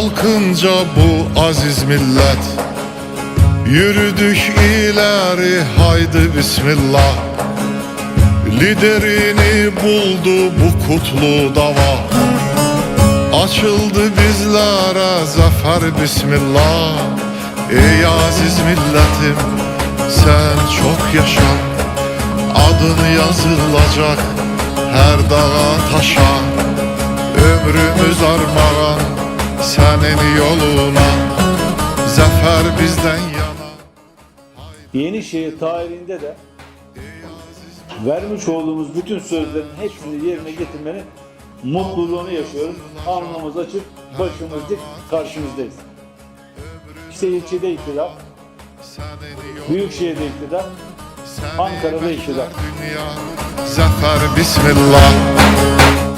kalkınca bu aziz millet Yürüdük ileri haydi bismillah. Liderini buldu bu kutlu dava. Açıldı bizlere zafer bismillah. Ey aziz milletim sen çok yaşa. Adın yazılacak her dağa taşa. Ömrümüz armağan senin yoluna Zafer bizden yana Yenişehir tarihinde de vermiş olduğumuz bütün sözlerin hepsini yerine getirmenin mutluluğunu yaşıyoruz. Alnımız açık, başımız dik, karşımızdayız. İşte ilçede iktidar, Büyükşehir'de iktidar, Ankara'da iktidar. Dünya, zafer bismillah